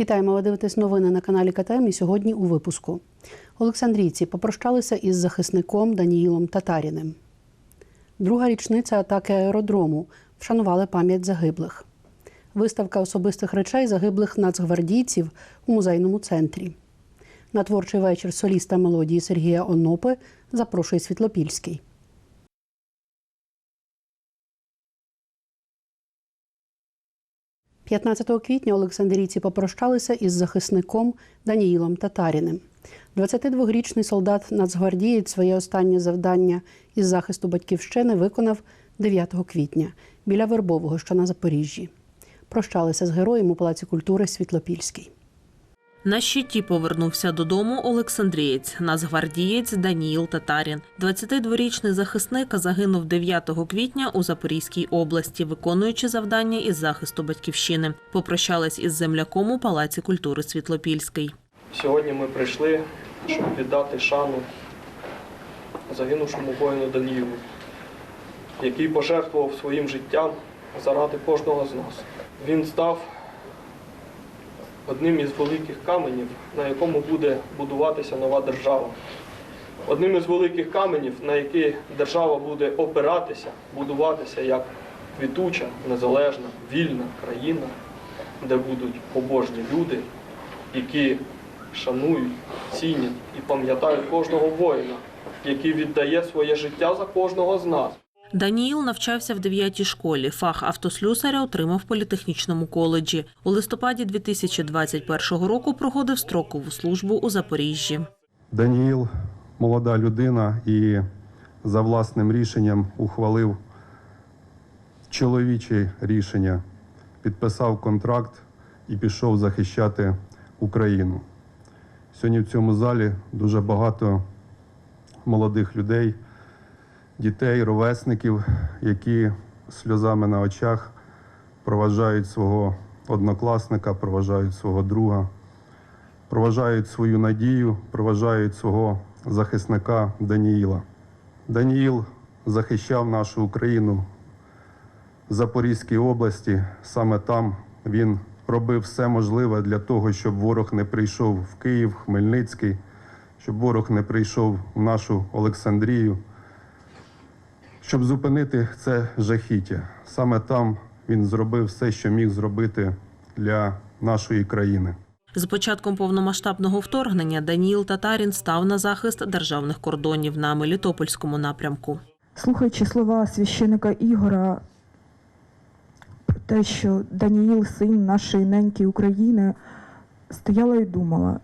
Вітаємо, ви дивитесь новини на каналі КТМ і сьогодні у випуску. Олександрійці попрощалися із захисником Даніїлом Татаріним. Друга річниця атаки аеродрому. Вшанували пам'ять загиблих. Виставка особистих речей загиблих нацгвардійців у музейному центрі. На творчий вечір соліста мелодії Сергія Онопи запрошує Світлопільський. 15 квітня Олександрійці попрощалися із захисником Даніїлом Татаріним. 22-річний солдат Нацгвардієць своє останнє завдання із захисту батьківщини виконав 9 квітня біля Вербового, що на Запоріжжі. Прощалися з героєм у Палаці культури Світлопільський. На щиті повернувся додому Олександрієць, нацгвардієць Даніїл Татарін. 22-річний захисник загинув 9 квітня у Запорізькій області, виконуючи завдання із захисту батьківщини. Попрощались із земляком у Палаці культури Світлопільський. Сьогодні ми прийшли, щоб віддати шану загинувшому воїну Даніїлу, який пожертвував своїм життям заради кожного з нас. Він став одним із великих каменів, на якому буде будуватися нова держава. Одним із великих каменів, на які держава буде опиратися, будуватися як квітуча, незалежна, вільна країна, де будуть побожні люди, які шанують, цінять і пам'ятають кожного воїна, який віддає своє життя за кожного з нас. Даніїл навчався в 9-й школі. Фах автослюсаря отримав в політехнічному коледжі. У листопаді 2021 року проходив строкову службу у Запоріжжі. Даніїл молода людина і за власним рішенням ухвалив чоловіче рішення, підписав контракт і пішов захищати Україну. Сьогодні в цьому залі дуже багато молодих людей, дітей, ровесників, які сльозами на очах проважають свого однокласника, проважають свого друга проважають свою надію, проважають свого захисника Даніїла. Даніїл захищав нашу Україну в Запорізькій області. Саме там він робив все можливе для того, щоб ворог не прийшов в Київ, Хмельницький, щоб ворог не прийшов в нашу Олександрію, щоб зупинити це жахіття. Саме там він зробив все, що міг зробити для нашої країни. З початком повномасштабного вторгнення Даніїл Татарін став на захист державних кордонів на Мелітопольському напрямку. Слухаючи слова священика Ігора про те, що Даніїл, син нашої неньки України, стояла і думала,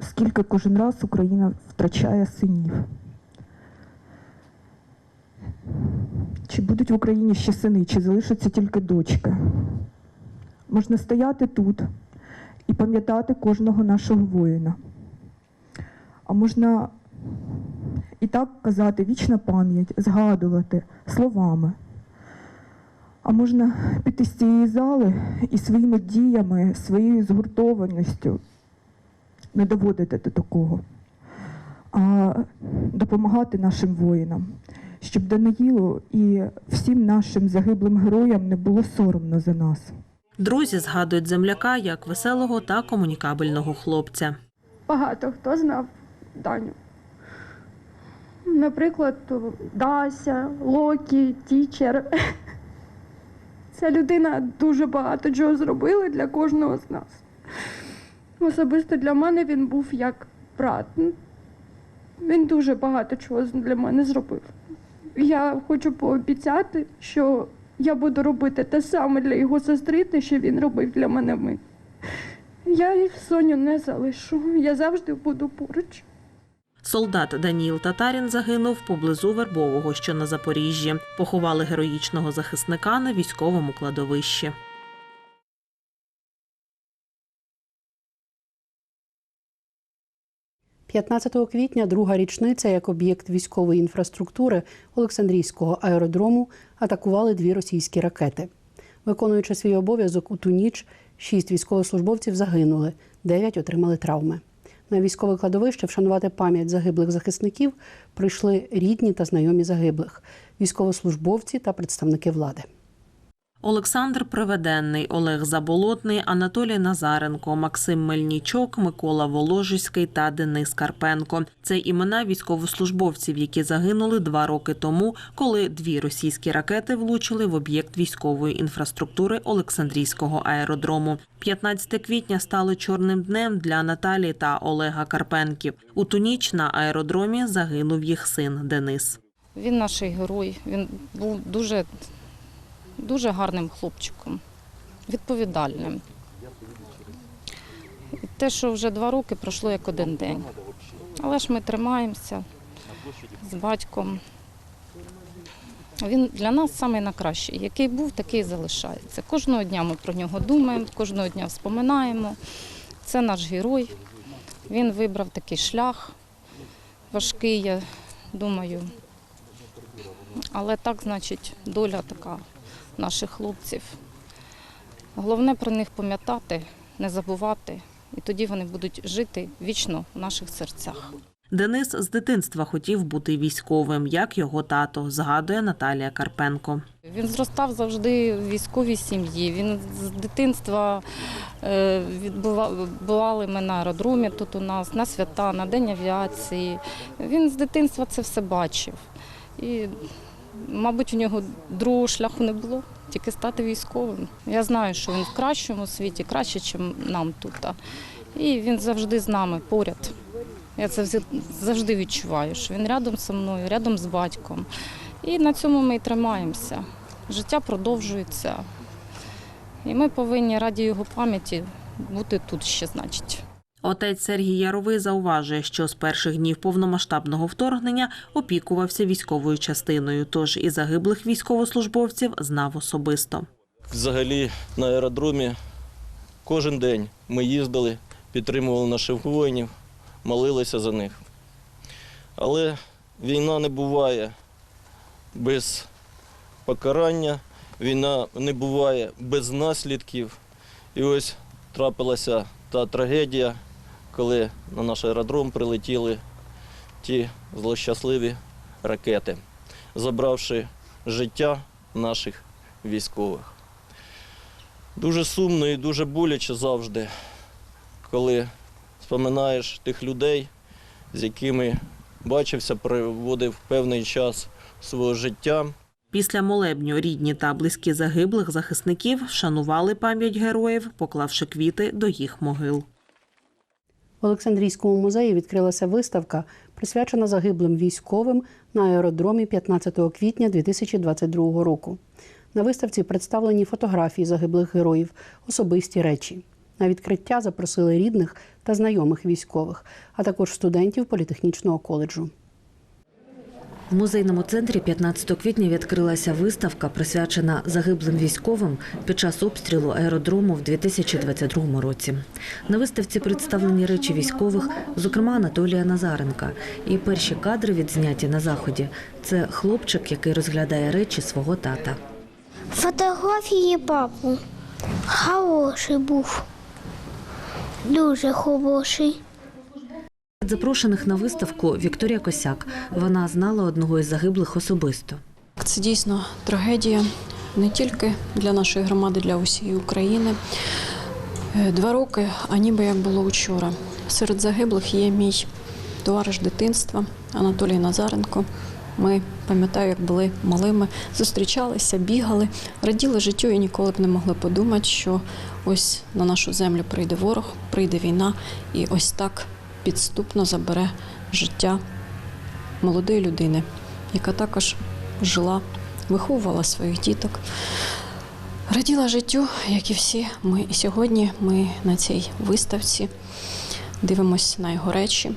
скільки кожен раз Україна втрачає синів. Чи будуть в Україні ще сини, чи залишаться тільки дочки? Можна стояти тут і пам'ятати кожного нашого воїна. А можна і так казати вічна пам'ять, згадувати словами. А можна піти з цієї зали і своїми діями, своєю згуртованістю не доводити до такого, а допомагати нашим воїнам, щоб Даниїлу і всім нашим загиблим героям не було соромно за нас. Друзі згадують земляка як веселого та комунікабельного хлопця. багато хто знав Даню. Наприклад, Дася, Локі, Тічер. Ця людина дуже багато чого зробила для кожного з нас. Особисто для мене він був як брат. Він дуже багато чого для мене зробив. Я хочу пообіцяти, що я буду робити те саме для його сестри, те, що він робив для мене ми. Я Соню не залишу. Я завжди буду поруч. Солдат Даніїл Татарін загинув поблизу Вербового, що на Запоріжжі. Поховали героїчного захисника на військовому кладовищі. – 15 квітня друга річниця як об'єкт військової інфраструктури Олександрійського аеродрому атакували дві російські ракети. Виконуючи свій обов'язок у ту ніч, шість військовослужбовців загинули, дев'ять отримали травми. На військове кладовище вшанувати пам'ять загиблих захисників прийшли рідні та знайомі загиблих, військовослужбовці та представники влади. Олександр Приведенний, Олег Заболотний, Анатолій Назаренко, Максим Мельнічок, Микола Воложиський та Денис Карпенко. Це імена військовослужбовців, які загинули два роки тому, коли дві російські ракети влучили в об'єкт військової інфраструктури Олександрійського аеродрому. 15 квітня стало чорним днем для Наталії та Олега Карпенків. У ту ніч на аеродромі загинув їх син Денис. Він наш герой. Він був дуже, дуже гарним хлопчиком, відповідальним. І те, що вже два роки пройшло як один день. Але ж ми тримаємося з батьком. Він для нас найкращий. Який був, такий і залишається. Кожного дня ми про нього думаємо, кожного дня вспоминаємо. Це наш герой. Він вибрав такий шлях важкий, я думаю. Але так, значить, доля така наших хлопців. Головне про них пам'ятати, не забувати, і тоді вони будуть жити вічно в наших серцях. Денис з дитинства хотів бути військовим, як його тато, згадує Наталія Карпенко. Він зростав завжди в військовій сім'ї. Він з дитинства е, бували ми на аеродромі тут у нас, на свята, на День авіації. Він з дитинства це все бачив. І, мабуть, у нього другого шляху не було, тільки стати військовим. Я знаю, що він в кращому світі, краще, ніж нам тут. І він завжди з нами поряд. Я це завжди відчуваю, що він рядом зі мною, рядом з батьком. І на цьому ми і тримаємося. Життя продовжується. І ми повинні раді його пам'яті бути тут ще, значить. Отець Сергій Яровий зауважує, що з перших днів повномасштабного вторгнення опікувався військовою частиною, тож і загиблих військовослужбовців знав особисто. Взагалі на аеродромі кожен день ми їздили, підтримували наших воїнів, молилися за них. Але війна не буває без покарання, війна не буває без наслідків. І ось трапилася та трагедія, коли на наш аеродром прилетіли ті злощасливі ракети, забравши життя наших військових. Дуже сумно і дуже боляче завжди, коли споминаєш тих людей, з якими бачився, проводив певний час свого життя. Після молебню рідні та близькі загиблих захисників вшанували пам'ять героїв, поклавши квіти до їх могил. В Олександрійському музеї відкрилася виставка, присвячена загиблим військовим на аеродромі 15 квітня 2022 року. На виставці представлені фотографії загиблих героїв, особисті речі. На відкриття запросили рідних та знайомих військових, а також студентів політехнічного коледжу. В музейному центрі 15 квітня відкрилася виставка, присвячена загиблим військовим під час обстрілу аеродрому в 2022 році. На виставці представлені речі військових, зокрема Анатолія Назаренка. І перші кадри відзняті на заході. Це хлопчик, який розглядає речі свого тата. Фотографії папу. Хороший був. Дуже хороший. Запрошених на виставку Вікторія Косяк. Вона знала одного із загиблих особисто. Це дійсно трагедія не тільки для нашої громади, для усієї України. Е, Два роки, а ніби як було вчора. Серед загиблих є мій товариш дитинства Анатолій Назаренко. Ми пам'ятаю, як були малими, зустрічалися, бігали, раділи життю і ніколи б не могли подумати, що ось на нашу землю прийде ворог, прийде війна, і ось так підступно забере життя молодої людини, яка також жила, виховувала своїх діток. Раділа життю, як і всі ми. І сьогодні ми на цій виставці дивимося на його речі.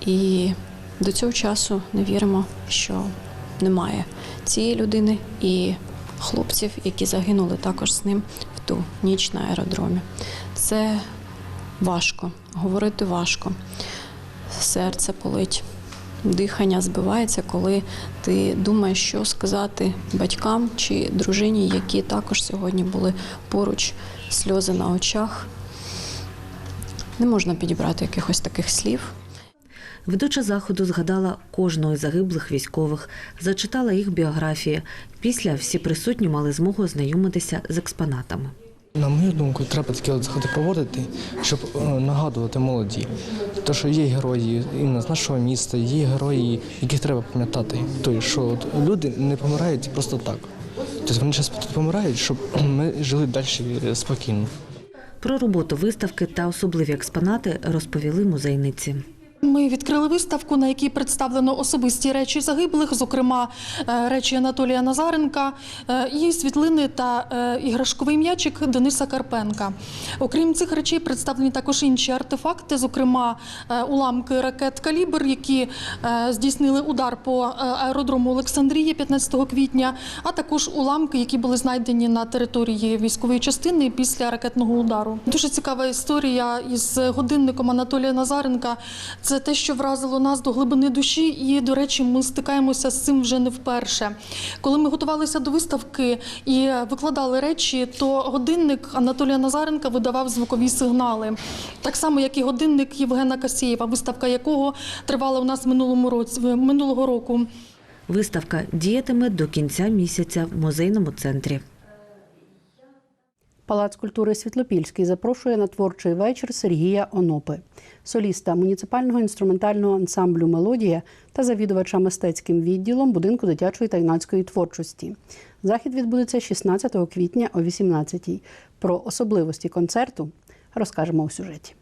І до цього часу не віримо, що немає цієї людини і хлопців, які загинули також з ним в ту ніч на аеродромі. Це важко, говорити важко, серце болить дихання збивається, коли ти думаєш, що сказати батькам чи дружині, які також сьогодні були поруч, сльози на очах. Не можна підібрати якихось таких слів. Ведуча заходу згадала кожного із загиблих військових, зачитала їх біографії. Після всі присутні мали змогу ознайомитися з експонатами. На мою думку, треба такі заходи проводити, щоб е, нагадувати молоді. Те, що є герої іменно з нашого міста, є герої, яких треба пам'ятати. Тобто, що от люди не помирають просто так. Тобто вони зараз тут помирають, щоб ми жили далі спокійно. Про роботу виставки та особливі експонати розповіли музейниці. Ми відкрили виставку, на якій представлено особисті речі загиблих, зокрема е, речі Анатолія Назаренка е, і світлини та е, іграшковий м'ячик Дениса Карпенка. Окрім цих речей, представлені також інші артефакти, зокрема уламки ракет Калібр, які здійснили удар по аеродрому Олександрії 15 квітня, а також уламки, які були знайдені на території військової частини після ракетного удару. Дуже цікава історія із годинником Анатолія Назаренка. Це те, що вразило нас до глибини душі, і, до речі, ми стикаємося з цим вже не вперше. Коли ми готувалися до виставки і викладали речі, то годинник Анатолія Назаренка видавав звукові сигнали. Так само, як і годинник Євгена Касєєва, виставка якого тривала у нас минулому році минулого року. Виставка діятиме до кінця місяця в музейному центрі. Палац культури Світлопільський запрошує на творчий вечір Сергія Онопи, соліста муніципального інструментального ансамблю Мелодія та завідувача мистецьким відділом будинку дитячої та юнацької творчості. Захід відбудеться 16 квітня о 18-й. Про особливості концерту розкажемо у сюжеті.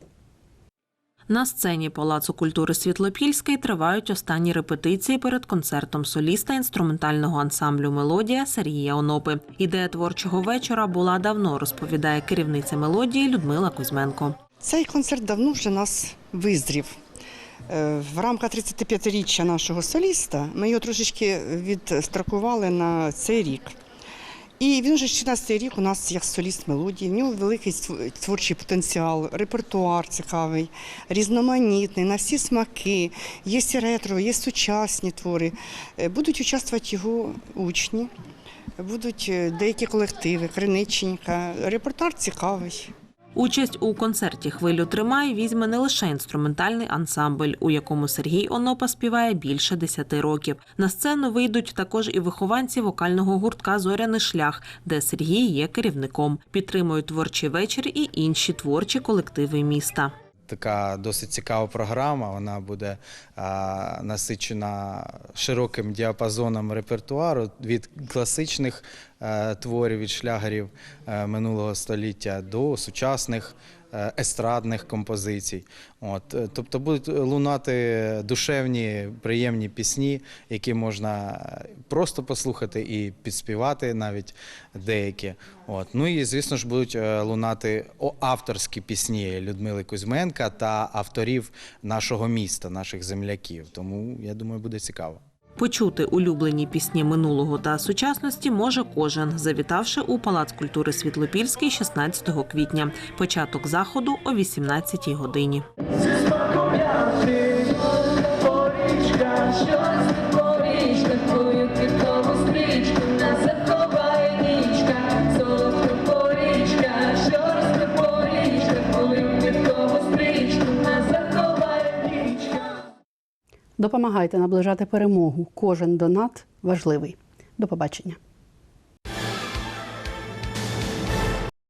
На сцені Палацу культури Світлопільський тривають останні репетиції перед концертом соліста інструментального ансамблю Мелодія Сергія Онопи. Ідея творчого вечора була давно, розповідає керівниця мелодії Людмила Кузьменко. Цей концерт давно вже нас визрів. Е, В рамках 35-річчя нашого соліста ми його трошечки відстрокували на цей рік. І він вже 16-й рік у нас як соліст мелодії. В нього великий творчий потенціал, репертуар цікавий, різноманітний, на всі смаки. Є ретро, є сучасні твори. Е, Будуть участвувати його учні, будуть е, деякі колективи, Криниченька. Репертуар цікавий. Участь у концерті Хвилю тримай візьме не лише інструментальний ансамбль, у якому Сергій Онопа співає більше десяти років. На сцену вийдуть також і вихованці вокального гуртка Зоряний шлях, де Сергій є керівником. Підтримують творчий вечір і інші творчі колективи міста. Така досить цікава програма. Вона буде насичена широким діапазоном репертуару від класичних е, творів від шлягерів е, минулого століття до сучасних естрадних композицій. От, е, тобто будуть лунати душевні, приємні пісні, які можна просто послухати і підспівати навіть деякі. От. Ну і звісно ж будуть е, лунати авторські пісні Людмили Кузьменка та авторів нашого міста, наших земляків. Тому я думаю, буде цікаво. Почути улюблені пісні минулого та сучасності може кожен, завітавши у Палац культури Світлопільський 16 квітня. Початок заходу о 18 годині. Допомагайте наближати перемогу. Кожен донат важливий. До побачення.